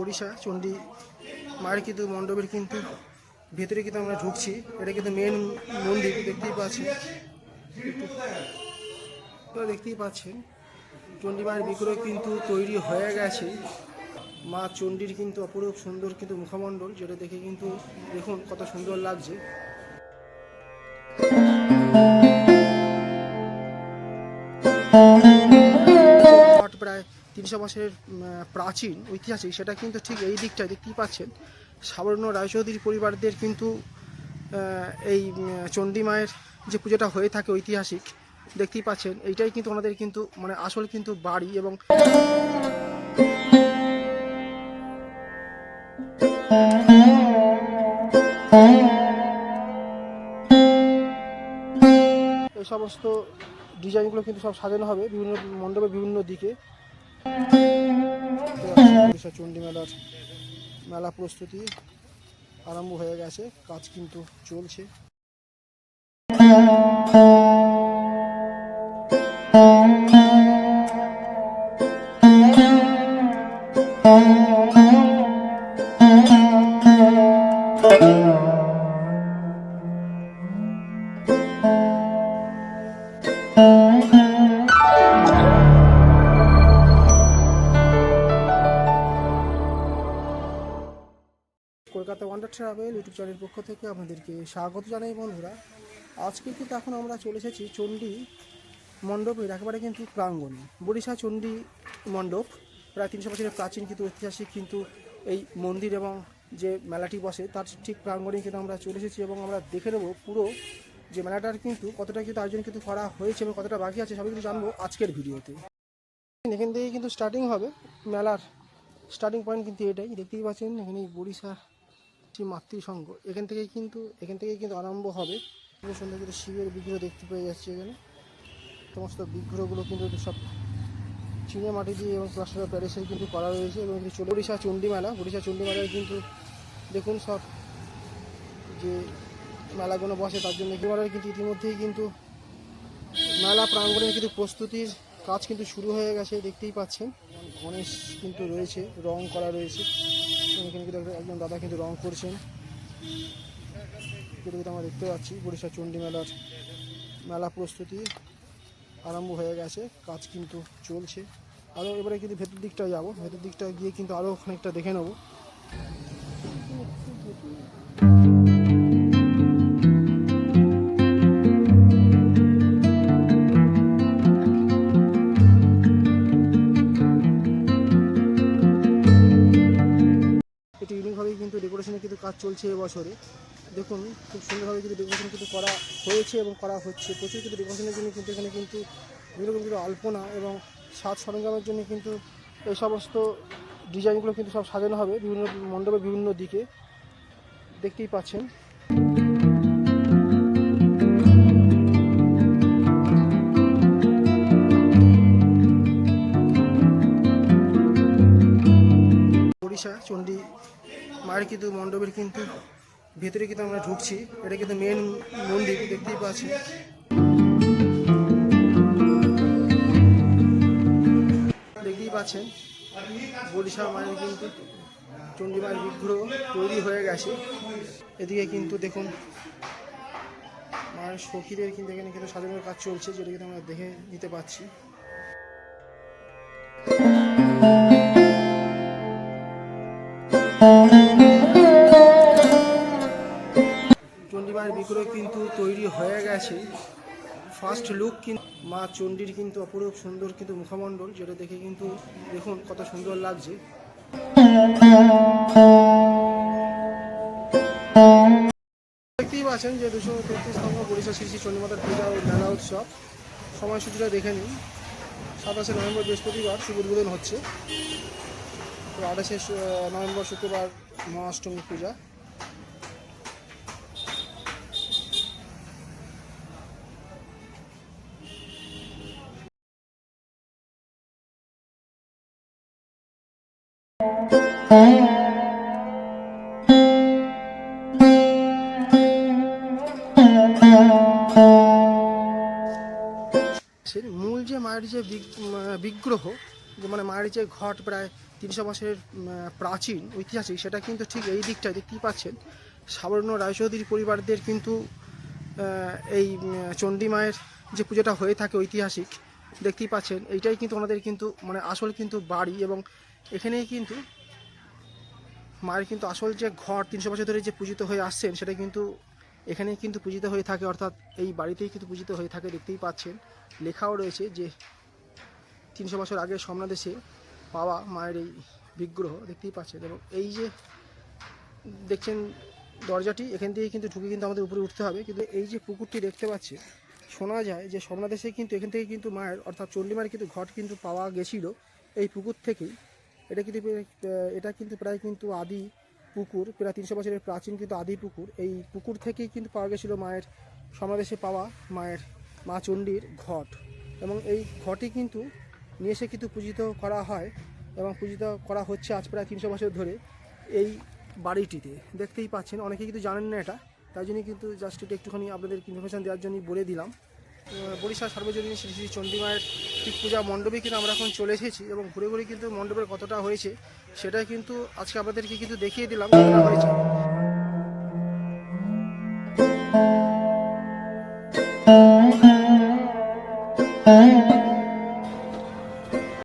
ওড়িশা চণ্ডী, মায়ের কিন্তু মণ্ডপের কিন্তু ভেতরে কিন্তু আমরা ঢুকছি। এটা কিন্তু মেন মন্দির, দেখতেই পাচ্ছি দেখতেই পাচ্ছেন, চণ্ডী মায়ের বিগ্রহ কিন্তু তৈরি হয়ে গেছে। মা চণ্ডীর কিন্তু অপরূপ সুন্দর কিন্তু মুখমণ্ডল, যেটা দেখে কিন্তু দেখুন কত সুন্দর লাগছে। মঠ প্রায় তিনশো বছরের প্রাচীন ঐতিহাসিক। সেটা কিন্তু ঠিক এই দিকটায় দেখতেই পাচ্ছেন? সাবর্ণ রায়চৌধুরী পরিবারদের কিন্তু এই চণ্ডী মায়ের যে পুজোটা হয়ে থাকে ঐতিহাসিক, দেখতেই পাচ্ছেন। এইটাই কিন্তু ওনাদের কিন্তু মানে আসল কিন্তু বাড়ি এবং এই সমস্ত ডিজাইনগুলো কিন্তু সব সাজানো হবে বিভিন্ন মণ্ডপের বিভিন্ন দিকে। চণ্ডী মেলার মেলা প্রস্তুতি আরম্ভ হয়ে গেছে, কাজ কিন্তু চলছে। কলকাতা ওয়ান্ডার ট্রাভেল ইউটিউব চ্যানেলের পক্ষ থেকে আপনাদেরকে স্বাগত জানাই বন্ধুরা। আজকে কিন্তু এখন আমরা চলে এসেছি চণ্ডী মণ্ডপের একেবারে কিন্তু প্রাঙ্গণে। বরিশা চণ্ডী মণ্ডপ, প্রায় তিনশো বছরের প্রাচীন কিন্তু ঐতিহাসিক কিন্তু এই মন্দির এবং যে মেলাটি বসে, তার ঠিক প্রাঙ্গণে কিন্তু আমরা চলে এসেছি এবং আমরা দেখে নেব পুরো যে মেলাটার কিন্তু কতটা কিন্তু আয়োজন কিন্তু করা হয়েছে এবং কতটা বাকি আছে, সবই কিন্তু জানব আজকের ভিডিওতে। এখান থেকে কিন্তু স্টার্টিং হবে। মেলার স্টার্টিং পয়েন্ট কিন্তু এটাই। দেখতেই পাচ্ছেন এখানে বরিশা যে মাতৃসংঘ। এখান থেকে কিন্তু, এখান থেকে কিন্তু আরম্ভ হবে। খুব সুন্দর কিন্তু শিবের বিগ্রহ দেখতে পেয়ে যাচ্ছে এখানে। সমস্ত বিগ্রহগুলো কিন্তু সব চিনে মাটি দিয়ে এবং প্লাস্টার প্যারিসের কিন্তু করা রয়েছে এবং চলে উড়িষ্যা চণ্ডী মেলা উড়িষ্যা চণ্ডী মেলায় কিন্তু দেখুন সব যে মেলাগুলো বসে তার জন্য একেবারে কিন্তু ইতিমধ্যেই কিন্তু মেলা প্রাঙ্গণের কিন্তু প্রস্তুতির কাজ কিন্তু শুরু হয়ে গেছে, দেখতেই পাচ্ছেন। গণেশ কিন্তু রয়েছে, রং করা রয়েছে। এখানে কিন্তু একজন দাদা কিন্তু রং করছেন। কিন্তু আমরা দেখতে পাচ্ছি বরিশা চণ্ডী মেলার মেলা প্রস্তুতি আরম্ভ হয়ে গেছে, কাজ কিন্তু চলছে। আরও এবারে কিন্তু ভেতর দিকটা যাব। ভেতর দিকটা গিয়ে কিন্তু আরও খানিকটা দেখে নেব। ইউনিকভাবেই কিন্তু ডেকোরেশনের কিন্তু কাজ চলছে এবছরে। দেখুন, খুব সুন্দরভাবে কিন্তু ডেকোরেশন কিন্তু করা হয়েছে এবং করা হচ্ছে। প্রচুর কিন্তু ডেকোরেশনের জন্য কিন্তু এখানে কিন্তু বিভিন্ন রকম কিন্তু আলপনা এবং সাজ সরঞ্জামের জন্য কিন্তু এই সমস্ত ডিজাইনগুলো কিন্তু সব সাজানো হবে বিভিন্ন মণ্ডপের বিভিন্ন দিকে। দেখতেই পাচ্ছেন। ওড়িশা, চণ্ডী মায়ের কিন্তু মণ্ডপের কিন্তু ভেতরে কিন্তু আমরা ঢুকছি। এটা কিন্তু মেন মন্দির, দেখতেই পাচ্ছি। দেখতেই পাচ্ছেন বরিশা মায়ের কিন্তু চণ্ডী মায়ের বিগ্রহ তৈরি হয়ে গেছে। এদিকে কিন্তু দেখুন, মায়ের সখীদের কিন্তু এখানে কিন্তু সাজানোর কাজ চলছে, যেটা কিন্তু আমরা দেখে নিতে পাচ্ছি। চণ্ডীমায়ের বিগ্রহ কিন্তু তৈরি হয়ে গেছে। ফার্স্ট লুক কিন্তু মা চণ্ডীর কিন্তু অপরূপ সুন্দর কিন্তু মুখমণ্ডল, যেটা দেখে কিন্তু দেখুন কত সুন্দর লাগছে। দেখতেই পাচ্ছেন যে দুশো তেত্রিশতম বরিশা শ্রী শ্রী চণ্ডীমাতার পূজা ও মেলা উৎসব। সময়সূচিটা দেখে নিন। সাতাশে নভেম্বর বৃহস্পতিবার শুভ উদ্বোধন হচ্ছে। তো আঠাশে নভেম্বর শুক্রবার মহাষ্টমী পূজা। মূল যে মায়ের যে বিগ- বিগ্রহ, যে মানে মায়ের যে ঘট প্রায় তিনশো বছরের প্রাচীন ঐতিহাসিক, সেটা কিন্তু ঠিক এই দিকটায় দেখতেই পাচ্ছেন। সাবর্ণ রায়চৌধুরী পরিবারদের কিন্তু এই চণ্ডী মায়ের যে পুজোটা হয়ে থাকে ঐতিহাসিক, দেখতেই পাচ্ছেন। এইটাই কিন্তু ওনাদের কিন্তু মানে আসল কিন্তু বাড়ি এবং এখানেই কিন্তু মায়ের কিন্তু আসল যে ঘর তিনশো বছর ধরে যে পূজিত হয়ে আসছেন, সেটা কিন্তু এখানেই কিন্তু পূজিত হয়ে থাকে, অর্থাৎ এই বাড়িতেই কিন্তু পূজিত হয়ে থাকে, দেখতেই পাচ্ছেন। লেখাও রয়েছে যে তিনশো বছর আগে সমনাদেশে পাওয়া মায়ের এই বিগ্রহ, দেখতেই পাচ্ছেন। এবং এই যে দেখছেন দরজাটি, এখান থেকে কিন্তু ঢুকে কিন্তু আমাদের উপরে উঠতে হবে। কিন্তু এই যে পুকুরটি দেখতে পাচ্ছে শোনা যায় যে সমনাদেশে কিন্তু এখান থেকে কিন্তু মায়ের, অর্থাৎ চণ্ডীমার কিন্তু ঘট কিন্তু পাওয়া গেছিল এই পুকুর থেকেই। এটা কিন্তু এটা কিন্তু প্রায় কিন্তু আদি পুকুর, প্রায় তিনশো বছরের প্রাচীন কিন্তু আদি পুকুর। এই পুকুর থেকেই কিন্তু পাওয়া গেছিল মায়ের সমাবেশে পাওয়া মায়ের মা চণ্ডীর ঘট। এবং এই ঘটই কিন্তু নিয়ে এসে কিন্তু পূজিত করা হয় এবং পূজিত করা হচ্ছে আজ প্রায় তিনশো বছর ধরে এই বাড়িটিতে। দেখতেই পাচ্ছেন অনেকে কিন্তু জানেন না এটা, তাই জন্যই কিন্তু জাস্ট একটুখানি আপনাদের ইনফরমেশন দেওয়ার জন্যই বলে দিলাম। বরিশাল সার্বজনীন শ্রী শ্রী চণ্ডী ঠিক পূজা মণ্ডপে কিন্তু আমরা এখন চলে এসেছি এবং ঘুরে ঘুরে কিন্তু মণ্ডপের কতটা হয়েছে, সেটাই কিন্তু আজকে আপনাদেরকে কিন্তু দেখিয়ে দিলাম। কতটা হয়েছে